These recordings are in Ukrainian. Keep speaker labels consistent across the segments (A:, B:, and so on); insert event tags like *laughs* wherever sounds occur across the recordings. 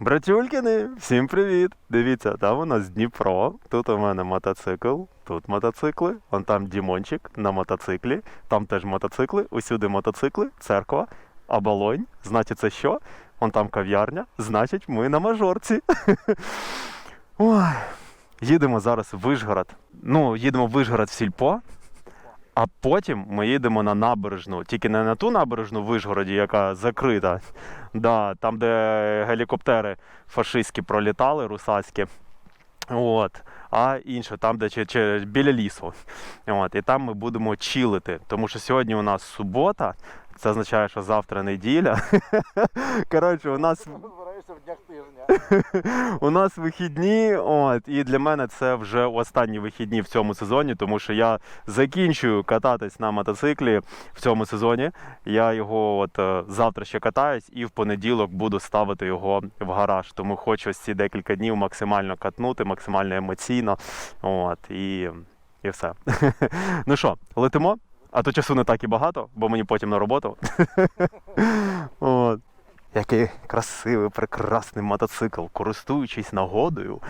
A: Братюлькини, всім привіт! Дивіться, там у нас Дніпро, тут у мене мотоцикл, тут мотоцикли, вон там Дімончик на мотоциклі, там теж мотоцикли, усюди мотоцикли, церква, оболонь. Значить, це що? Вон там кав'ярня, значить, ми на мажорці. *laughs* Ой, їдемо зараз в Вишгород. Ну, їдемо в Вишгород в сільпо. А потім ми їдемо на набережну, тільки не на ту набережну в Вишгороді, яка закрита, да, там, де гелікоптери фашистські пролітали, русацькі. От. А інше, там, де чи, чи, біля лісу. От. І там ми будемо чилити. Тому що сьогодні у нас субота, це означає, що завтра неділя. *laughs* Коротше, у нас
B: в днях тижня.
A: У нас вихідні, от, і для мене це вже останні вихідні в цьому сезоні, тому що я закінчую кататись на мотоциклі в цьому сезоні. Я його от е, завтра ще катаюсь, і в понеділок буду ставити його в гараж. Тому хочу ось ці декілька днів максимально катнути, максимально емоційно. От, і, і все. *laughs* ну що, летимо? А то часу не так і багато, бо мені потім на роботу. *laughs* От. Який красивий, прекрасний мотоцикл, користуючись нагодою,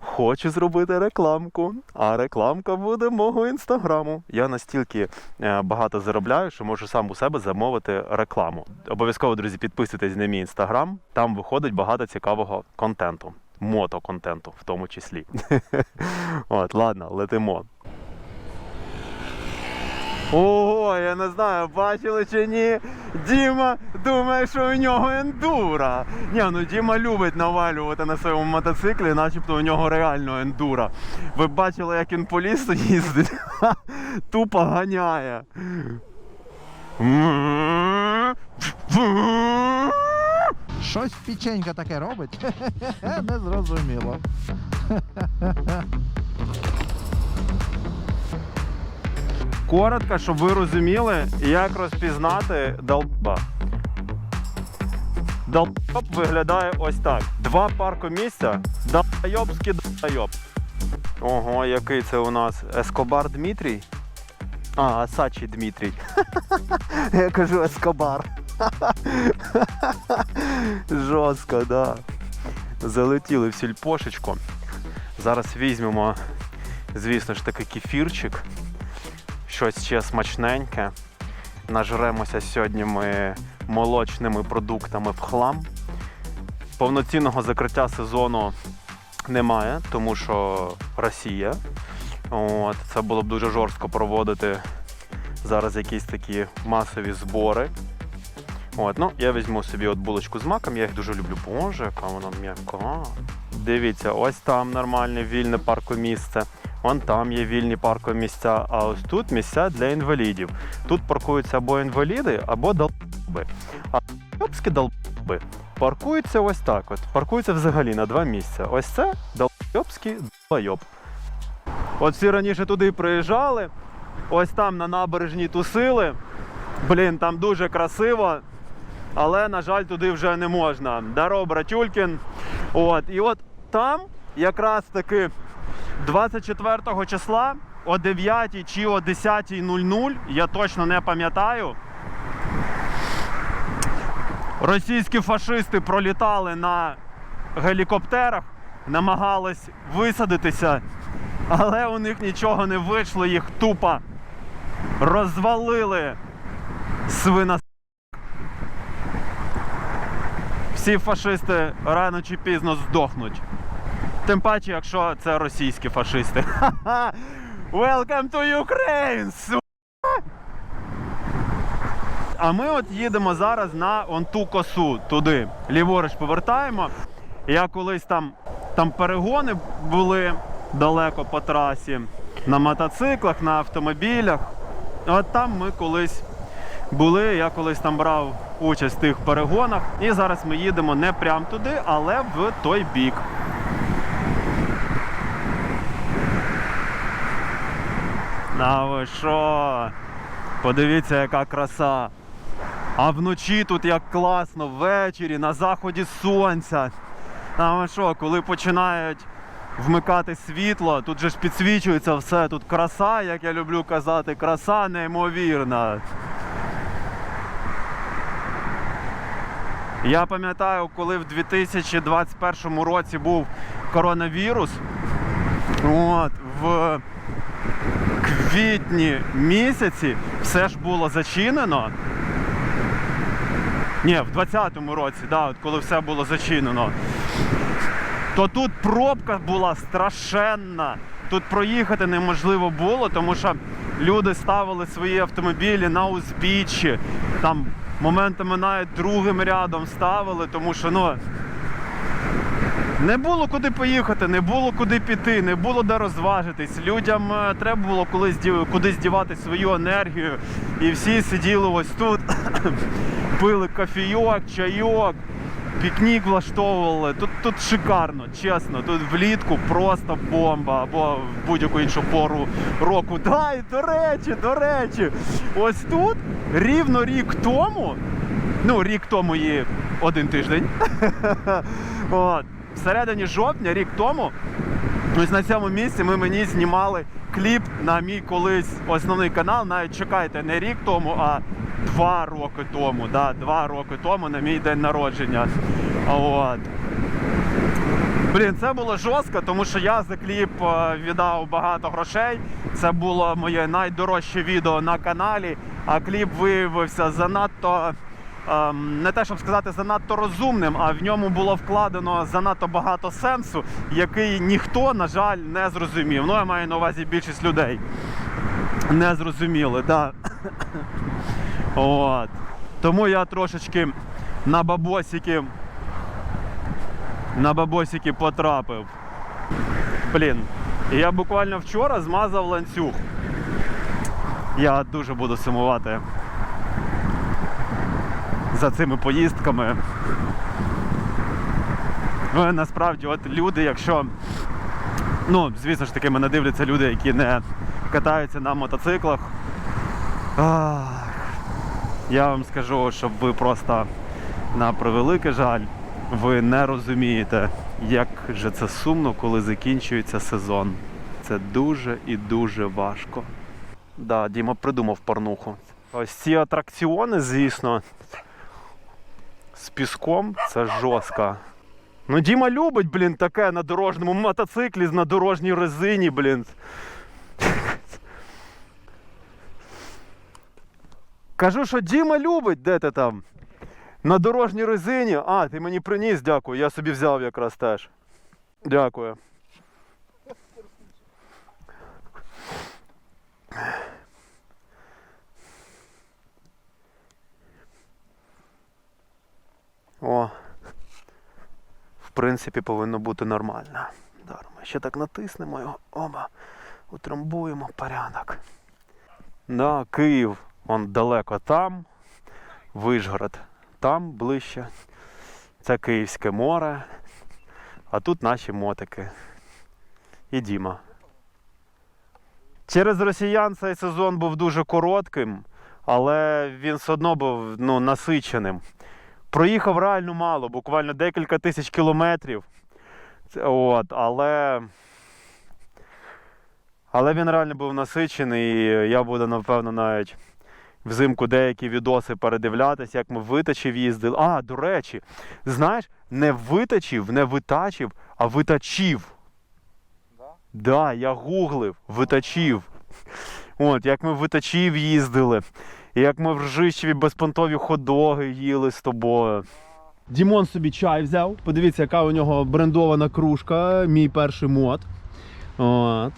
A: хочу зробити рекламку. А рекламка буде мого інстаграму. Я настільки е, багато заробляю, що можу сам у себе замовити рекламу. Обов'язково, друзі, підписуйтесь на мій інстаграм. Там виходить багато цікавого контенту, мотоконтенту в тому числі. *laughs* От, ладно, летимо. Ого, я не знаю, бачили чи ні. Діма думає, що у нього ендура. Ні, ну Діма любить навалювати на своєму мотоциклі, начебто у нього реально ендура. Ви бачили, як він по лісу їздить? *laughs* Тупо ганяє.
B: Щось печенька таке робить. *laughs* Не *laughs*
A: Коротко, щоб ви розуміли, як розпізнати долба. Долб виглядає ось так. Два паркомісця, долбойобський долбойоб. Ого, який це у нас Ескобар Дмитрій. А, Асачі Дмитрій. *laughs* Я кажу Ескобар. *laughs* Жорстко, да. Залетіли в сільпошечку. Зараз візьмемо, звісно ж таки, кефірчик щось ще смачненьке. Нажремося сьогодні ми молочними продуктами в хлам. Повноцінного закриття сезону немає, тому що Росія. От, це було б дуже жорстко проводити зараз якісь такі масові збори. От, ну, я візьму собі от булочку з маком, я їх дуже люблю. Боже, яка вона м'яка. Дивіться, ось там нормальне вільне паркомісце. Вон там є вільні паркові місця, а ось тут місця для інвалідів. Тут паркуються або інваліди, або долби. А долбські долби паркуються ось так. От. Паркуються взагалі на два місця. Ось це долбський долбойоб. От всі раніше туди приїжджали, ось там на набережній тусили. Блін, там дуже красиво. Але, на жаль, туди вже не можна. Даро, братюлькін. От. І от там якраз таки 24 числа о 9 чи о 10.00, я точно не пам'ятаю. Російські фашисти пролітали на гелікоптерах, намагались висадитися, але у них нічого не вийшло, їх тупо розвалили свина. Всі фашисти рано чи пізно здохнуть. Тим паче, якщо це російські фашисти. *laughs* Welcome to Ukraine! су- А ми от їдемо зараз на он ту косу туди. Ліворуч повертаємо. Я колись там, там перегони були далеко по трасі. На мотоциклах, на автомобілях. От там ми колись були, я колись там брав участь в тих перегонах. І зараз ми їдемо не прямо туди, але в той бік. А ви що? Подивіться, яка краса. А вночі тут як класно, ввечері, на заході сонця. А ви що, коли починають вмикати світло, тут же ж підсвічується все. Тут краса, як я люблю казати, краса неймовірна. Я пам'ятаю, коли в 2021 році був коронавірус, от, в квітні місяці все ж було зачинено. Ні, в 20-му році, да, от коли все було зачинено, то тут пробка була страшенна. Тут проїхати неможливо було, тому що люди ставили свої автомобілі на узбіччі. Там моментами навіть другим рядом ставили, тому що ну, не було куди поїхати, не було куди піти, не було де розважитись. Людям е, треба було кудись дівати свою енергію. І всі сиділи ось тут, *coughs* пили кофійок, чайок, пікнік влаштовували. Тут, тут шикарно, чесно. Тут влітку просто бомба або в будь-яку іншу пору року. *laughs* Да, і до речі, до речі, ось тут рівно рік тому, ну рік тому і один тиждень. *laughs* Всередині жовтня, рік тому, ось на цьому місці ми мені знімали кліп на мій колись основний канал. Навіть чекайте, не рік тому, а два роки тому. Да, два роки тому на мій день народження. От. Блін, це було жорстко, тому що я за кліп е, віддав багато грошей. Це було моє найдорожче відео на каналі, а кліп виявився занадто. Ем, Не те, щоб сказати, занадто розумним, а в ньому було вкладено занадто багато сенсу, який ніхто, на жаль, не зрозумів. Ну, я маю на увазі більшість людей. Не зрозуміли, так. *coughs* От. Тому я трошечки на бабосики на бабосики потрапив. Блін, я буквально вчора змазав ланцюг. Я дуже буду сумувати за цими поїздками. Ну, насправді, от люди, якщо. Ну, звісно ж таки, мене дивляться люди, які не катаються на мотоциклах. Ах, я вам скажу, щоб ви просто на превеликий жаль, ви не розумієте, як же це сумно, коли закінчується сезон. Це дуже і дуже важко. Да, Діма придумав порнуху. Ось ці атракціони, звісно, з піском це жорстко. Ну, Діма любить, блін, таке на дорожньому мотоциклі на дорожній резині, блін. Кажу, що Діма любить, де ти там? На дорожній резині. А, ти мені приніс, дякую. Я собі взяв якраз теж. Дякую. О. В принципі, повинно бути нормально. Ми ще так натиснемо його. Оба. Утрамбуємо порядок. Да, Київ, он далеко там. Вишгород там ближче. Це Київське море. А тут наші мотики. І Діма. Через росіян цей сезон був дуже коротким, але він все одно був ну, насиченим. Проїхав реально мало, буквально декілька тисяч кілометрів. От, але. Але він реально був насичений, і я буду, напевно, навіть взимку деякі відоси передивлятися, як ми в витачів їздили. А, до речі, знаєш, не витачів, не витачив, а витачів.
B: Да?
A: Да, я гуглив, витачів. От, як ми витачів їздили, як ми в Ржищеві безпонтові ходоги їли з тобою. Дімон собі чай взяв. Подивіться, яка у нього брендована кружка, мій перший мод. От.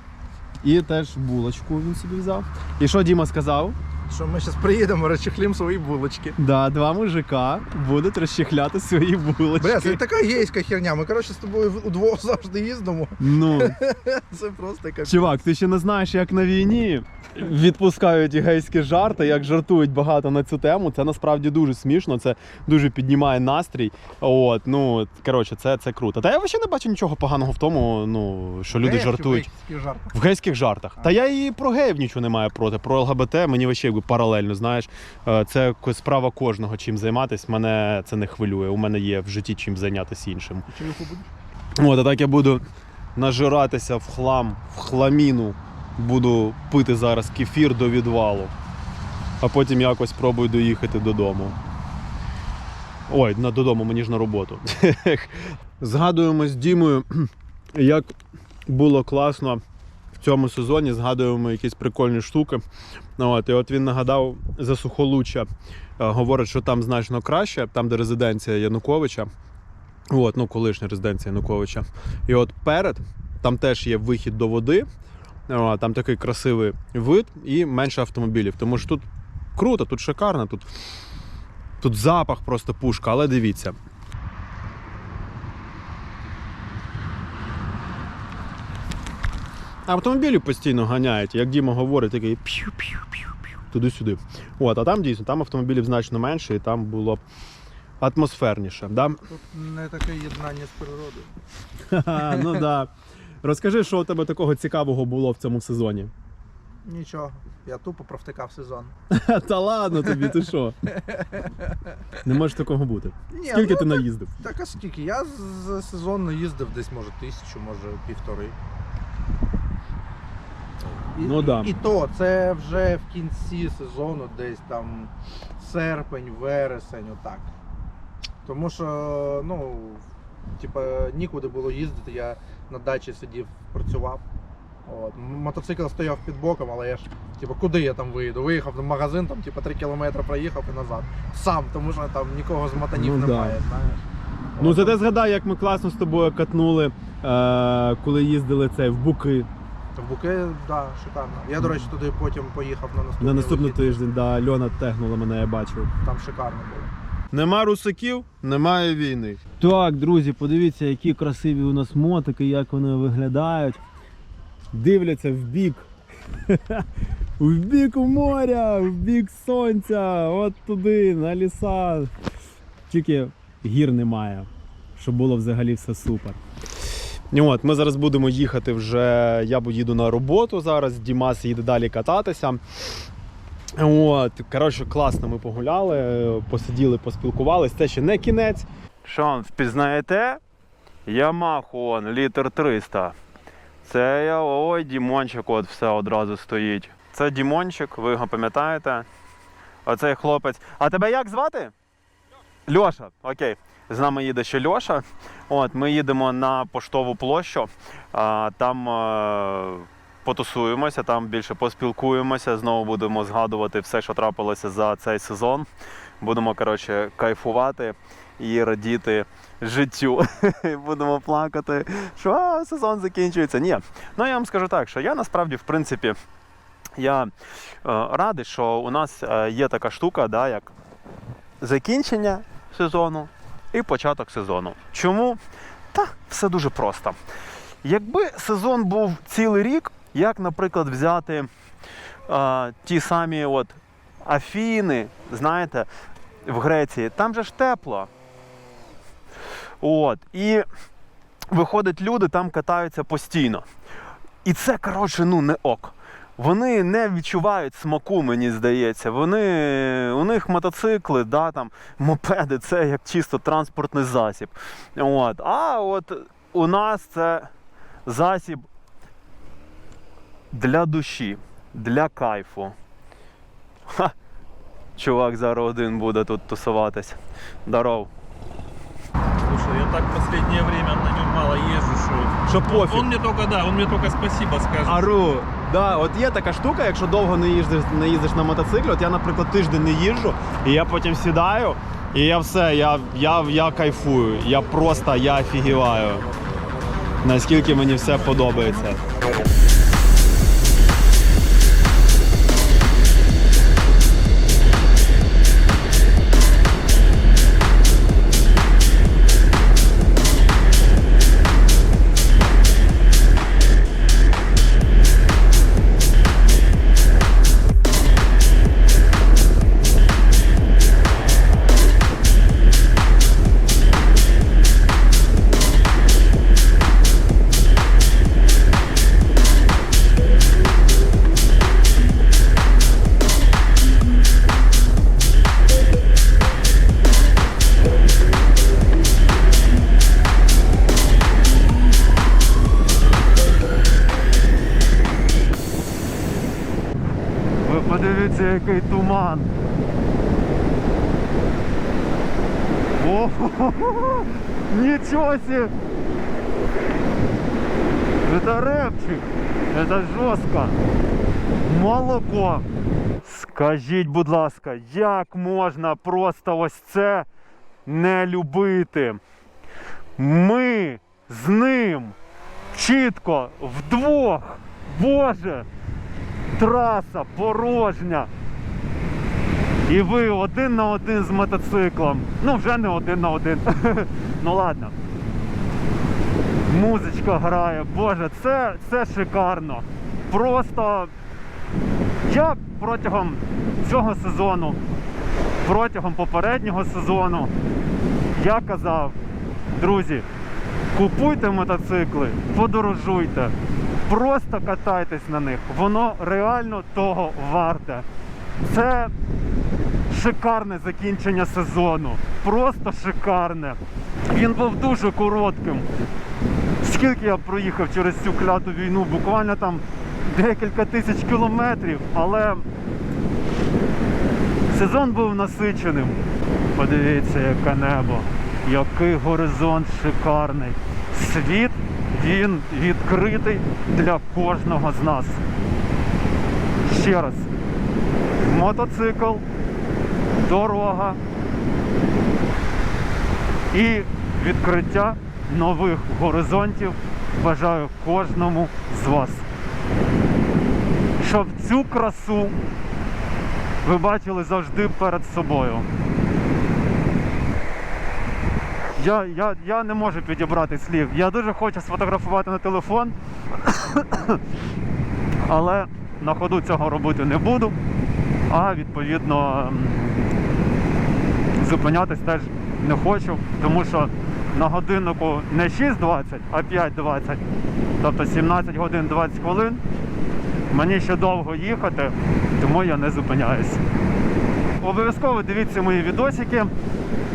A: І теж булочку він собі взяв. І що Діма сказав?
B: Що ми зараз приїдемо, розчехлім свої булочки.
A: Да, два мужика будуть розчехляти свої булочки.
B: Бля, це така гейська херня. Ми, коротше, з тобою удвох завжди їздимо.
A: Ну, *laughs*
B: Це просто капець.
A: чувак, ти ще не знаєш, як на війні відпускають гейські жарти, як жартують багато на цю тему. Це насправді дуже смішно, це дуже піднімає настрій. От, ну, коротше, це, це круто. Та я взагалі не бачу нічого поганого в тому, ну, що люди
B: Гейські,
A: жартують.
B: гейські жарти.
A: В гейських жартах. Та я і про геїв нічого не маю проти. Про ЛГБТ мені якби паралельно, знаєш. Е, Це справа кожного чим займатися. Мене це не хвилює. У мене є в житті чим зайнятися іншим.
B: Будеш?
A: От, а так я буду нажиратися в хлам, в хламіну. Буду пити зараз кефір до відвалу. А потім якось спробую доїхати додому. Ой, на додому, мені ж на роботу. *laughs* Згадуємо з Дімою, *clears throat* як було класно цьому сезоні. Згадуємо якісь прикольні штуки. Ну, От, і от він нагадав за сухолуччя. Е, Говорить, що там значно краще, там, де резиденція Януковича. От, ну, колишня резиденція Януковича. І от перед там теж є вихід до води. Там такий красивий вид і менше автомобілів. Тому що тут круто, тут шикарно, тут, тут запах просто пушка, але дивіться. Автомобілі постійно ганяють, як Діма говорить, такий п'ю-п'ю-п'ю-п'ю, туди-сюди. От, а там дійсно там автомобілів значно менше, і там було атмосферніше. Да?
B: Тут не таке єднання з природою.
A: Ха-ха, ну да. Розкажи, що у тебе такого цікавого було в цьому сезоні.
B: Нічого. Я тупо провтикав сезон.
A: Та ладно тобі, ти що? Не може такого бути.
B: Ні,
A: Скільки
B: ну,
A: ти наїздив?
B: Так а скільки? Я за сезон наїздив десь, може, тисячу, може, півтори. І,
A: Ну да.
B: і то це вже в кінці сезону, десь там серпень, вересень, отак. Тому що, ну, типа, нікуди було їздити, я на дачі сидів, працював. От. Мотоцикл стояв під боком, але я ж, типу, куди я там виїду? Виїхав в магазин, там, типу, 3 кілометри проїхав і назад. Сам, тому що там нікого з мотанів
A: Ну да.
B: немає, знаєш.
A: Ну зате згадай, як ми класно з тобою катнули, е, коли їздили цей в Буки
B: В Буке, так, да, шикарно. Я, до речі, туди потім поїхав на наступний,
A: на наступний
B: вихід.
A: тиждень. Да, Льона тегнула мене, я бачив.
B: Там шикарно було.
A: Нема русаків, немає війни.
C: Так, друзі, подивіться, які красиві у нас мотики, як вони виглядають.
A: Дивляться в бік. *laughs* В бік моря, в бік сонця, от туди, на ліса. Тільки гір немає, щоб було взагалі все супер. От, ми зараз будемо їхати вже. Я їду на роботу зараз, Дімас їде далі кататися. От, коротше, класно ми погуляли, посиділи, поспілкувались. Це ще не кінець. Що, впізнаєте? Ямаху он, літр 300. Це я, ой, Дімончик, от все одразу стоїть. Це Дімончик, ви його пам'ятаєте? Оцей хлопець. А тебе як звати? Льоша. Окей. З нами їде ще Льоша. От, ми їдемо на поштову площу. А, там е, потусуємося, там більше поспілкуємося. Знову будемо згадувати все, що трапилося за цей сезон. Будемо, коротше, кайфувати і радіти життю. *laughs* Будемо плакати, що а, сезон закінчується. Ні. Ну я вам скажу так, що я насправді, в принципі, я е, радий, що у нас е, є така штука, да, як закінчення сезону і початок сезону. Чому? Та все дуже просто. Якби сезон був цілий рік, як, наприклад, взяти е, ті самі от Афіни, знаєте, в Греції, там же ж тепло. От. І виходить, люди там катаються постійно. І це, коротше, ну не ок. Вони не відчувають смаку, мені здається. Вони, у них мотоцикли, да, там, мопеди це як чисто транспортний засіб. От. А от у нас це засіб для душі, для кайфу. Ха. Чувак зараз один буде тут тусуватись. Здоров.
D: Слушай, я так в последнее время на нем мало езжу, что...
A: Що пофіг.
D: Он мне только, да, он мне только спасибо скажет.
A: Ару, да, от є така штука, якщо довго не їздиш, не їздиш на мотоциклі, от я, наприклад, тиждень не їжджу, і я потім сідаю, і я все, я, я, я кайфую. Я просто я офігіваю. Наскільки мені все подобається. який туман. О, *laughs* ничего себе! Это рэпчик. Это жорстко. Молоко. Скажіть, будь ласка, як можна просто ось це не любити? Ми з ним чітко вдвох. Боже! Траса порожня. І ви один на один з мотоциклом. Ну, вже не один на один. *laughs* ну ладно. Музичка грає. Боже, це, це шикарно. Просто я протягом цього сезону, протягом попереднього сезону, я казав, друзі, купуйте мотоцикли, подорожуйте, просто катайтесь на них. Воно реально того варте. Це шикарне закінчення сезону. Просто шикарне. Він був дуже коротким. Скільки я проїхав через цю кляту війну? Буквально там декілька тисяч кілометрів, але сезон був насиченим. Подивіться, яке небо, який горизонт шикарний. Світ він відкритий для кожного з нас. Ще раз. Мотоцикл, дорога і відкриття нових горизонтів бажаю кожному з вас. Щоб цю красу ви бачили завжди перед собою. Я, я, я не можу підібрати слів. Я дуже хочу сфотографувати на телефон, *coughs* але на ходу цього робити не буду. А відповідно зупинятись теж не хочу, тому що на годиннику не 6.20, а 5.20, тобто 17 годин 20 хвилин. Мені ще довго їхати, тому я не зупиняюсь. Обов'язково дивіться мої відосики,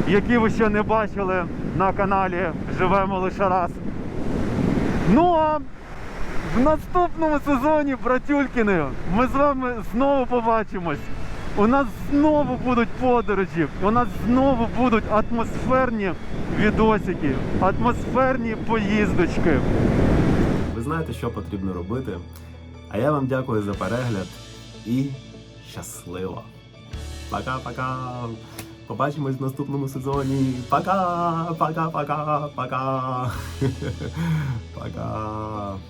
A: які ви ще не бачили на каналі Живемо лише раз. Ну а в наступному сезоні, братюлькини, ми з вами знову побачимось. У нас знову будуть подорожі, у нас знову будуть атмосферні відосики, атмосферні поїздочки.
E: Ви знаєте, що потрібно робити. А я вам дякую за перегляд і щасливо! Пока-пока! Побачимось в наступному сезоні. Пока! Пока-пока! Пока! Пока! *laughs*